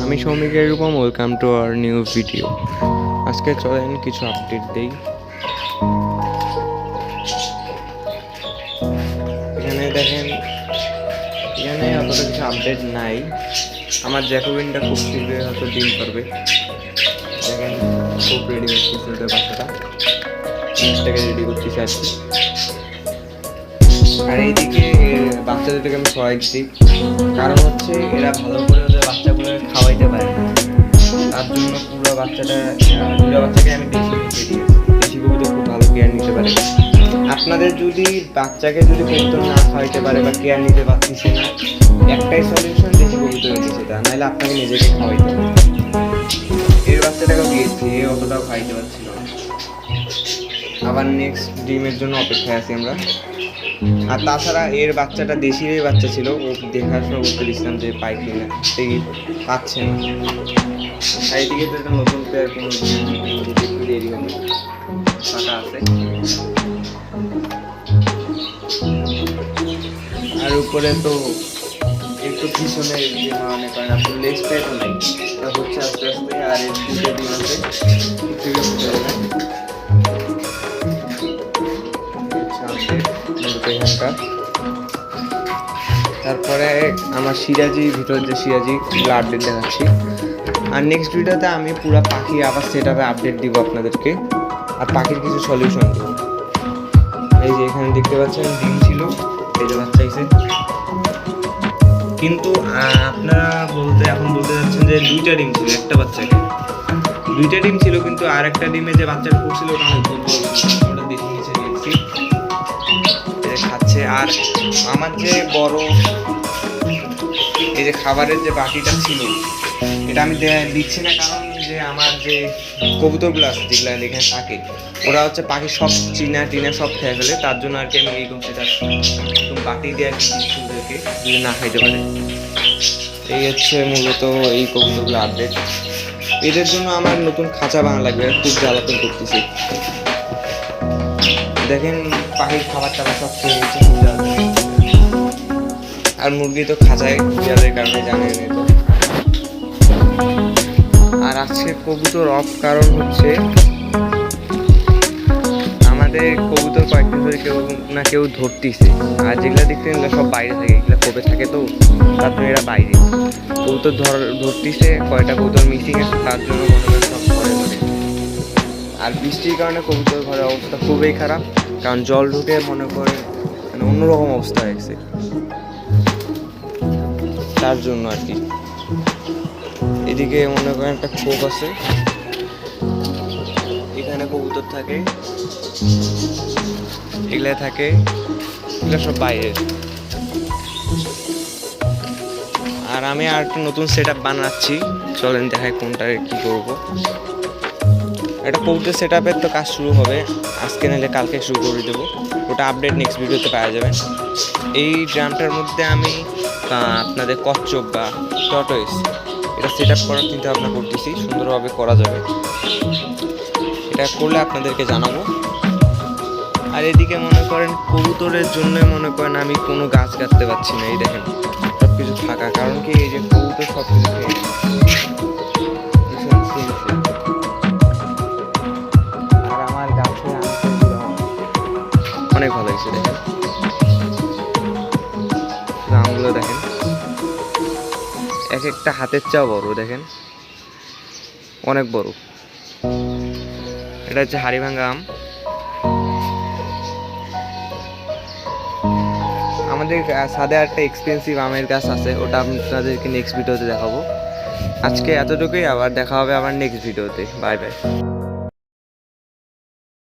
আমি সৌমিক এরকম welcome to our new video আজকে চলেন কিছু আপডেট দেই। এখানে দেখেন, এখানে অতটা কিছু আপডেট নাই। আমার জ্যাকোবিনটা খুব শীঘ্রই হয়তো ডিম করবে। দেখেন, খুব রেডি করতেছে ওদের বাচ্চাটা। জিনিসটাকে রেডি করতেছে আর কি আর এইদিকে বাচ্চা দুটোকে আমি সবাই দিচ্ছি কারণ হচ্ছে, এরা ভালো করে ওদের বাচ্চাগুলো খাওয়াইতে পারে। তার জন্য পুরো বাচ্চাটা দুটো বাচ্চাকে আমি নিতে দিয়েছি দেশি খুব ভালো কেয়ার নিতে পারে। আপনাদের যদি বাচ্চাকে যদি কবুতর না খাওয়াইতে পারে বা কেয়ার নিতে পারতেছে না, একটাই সলিউশন দেশি কবুতর দিচ্ছে তা নাহলে আপনাকে নিজেকে খাওয়াইতে হবে। এর বাচ্চাটাকেও দিয়েছি এ অতটাও খাইতে পারছিল আবার নেক্সট ডিমের জন্য অপেক্ষায় আছি আমরা। আর তাছাড়া এর বাচ্চাটা দেশিরই বাচ্চা ছিল, ও দেখার সময় বলতে দিচ্ছিলাম যে পাই কিনা সেই পাচ্ছে না। আর এদিকে তো একটা নতুন পেয়ার কোনো একটু দেরি হবে। ফাঁকা আছে। আর উপরে তো একটু পিছনে যে মানে করেন আপনি লেজটাই তো নাই হচ্ছে আস্তে আস্তে আর এর দুটো দিন আছে। এখানকার তারপরে আমার সিরাজি ভিতর যে সিরাজি এগুলো আপডেট দেখাচ্ছি। আর নেক্সট ভিডিওতে আমি পুরো পাখি আবার সেট আপডেট দিব আপনাদেরকে। আর পাখির কিছু সলিউশন এই যে এখানে দেখতে পাচ্ছেন, ডিম ছিল। এই যে বাচ্চা এসে। কিন্তু আপনারা বলতে, এখন বলতে যাচ্ছেন যে দুইটা ডিম ছিল, একটা বাচ্চাকে। দুইটা ডিম ছিল, কিন্তু আর একটা ডিমে যে বাচ্চাটা পড়ছিল ওটা বড় ওটা দেখে নিচে দেখছি। যে খাচ্ছে। আর আমার যে বড় এই যে খাবারের যে বাটিটা ছিল, এটা আমি দিচ্ছি না কারণ যে আমার যে কবুতরগুলো আছে, যেগুলো এখানে থাকে, ওরা হচ্ছে পাখি সব চিনা টিনা সব খেয়ে ফেলে। তার জন্য আর কি আমি এই একদম বাটি দিয়ে আর কি ওদেরকে যদি না খাইতে পারে। এই হচ্ছে মূলত এই কবুতরগুলো আপডেট এদের জন্য আমার নতুন খাঁচা বানা লাগবে, খুব জ্বালাতন করতেছি। দেখেন পাখির খাবার টাবার সব খেয়ে গেছে আর মুরগি তো খাঁচায় বিড়ালের কারণে জানেন তো। আর আজকে কবুতর অফ কারণ হচ্ছে, আমাদের কবুতর কয়েকদিন ধরে কেউ না কেউ ধরতিছে। আর যেগুলা দেখতে এগুলো সব বাইরে থাকে, এগুলো কবে থাকে তো, তার জন্য এরা বাইরে। কবুতর ধর, ধরতিছে, কয়টা কবুতর মিসিং আছে, তার জন্য মনে করেন সব ঘরে আর বৃষ্টির কারণে কবুতর ঘরের অবস্থা খুবই খারাপ। কারণ জল ঢুকে মনে করে মানে অন্যরকম অবস্থা হয়েছে। তার জন্য আর কি। এদিকে মনে করেন একটা খোপ আছে। এখানে কবুতর থাকে। এগুলা থাকে। এগুলো সব বাইরে। আর আমি আর একটা নতুন সেট আপ বানাচ্ছি। চলেন দেখাই কোনটা কি করব। একটা কবুতর সেট আপের তো কাজ শুরু হবে। আজকে নিলে কালকে শুরু করে দেবো। ওটা আপডেট নেক্সট ভিডিওতে পাওয়া যাবে। এই ড্রামটার মধ্যে আমি আপনাদের কচ্ছপ বা টটয়েস এটা সেট আপ করার চিন্তা ভাবনা করতেছি। সুন্দরভাবে করা যাবে। এটা করলে আপনাদেরকে জানাব। আর এদিকে মনে করেন কবুতরের জন্য মনে করেন আমি কোনো গাছ কাটতে পারছি না, এই দেখেন। সব কিছু থাকা কারণ কি এই যে কবুতর সব কিছু দেখেন। এক একটা হাতের চা বড়, দেখেন। অনেক বড়। এটা হচ্ছে হাড়িভাঙ্গা আম। আমাদের ছাদে একটা এক্সপেন্সিভ আমের গাছ আছে, ওটা আপনাদেরকে নেক্সট ভিডিওতে দেখাবো। আজকে এতটুকুই, আবার দেখা হবে আবার নেক্সট ভিডিওতে বাই বাই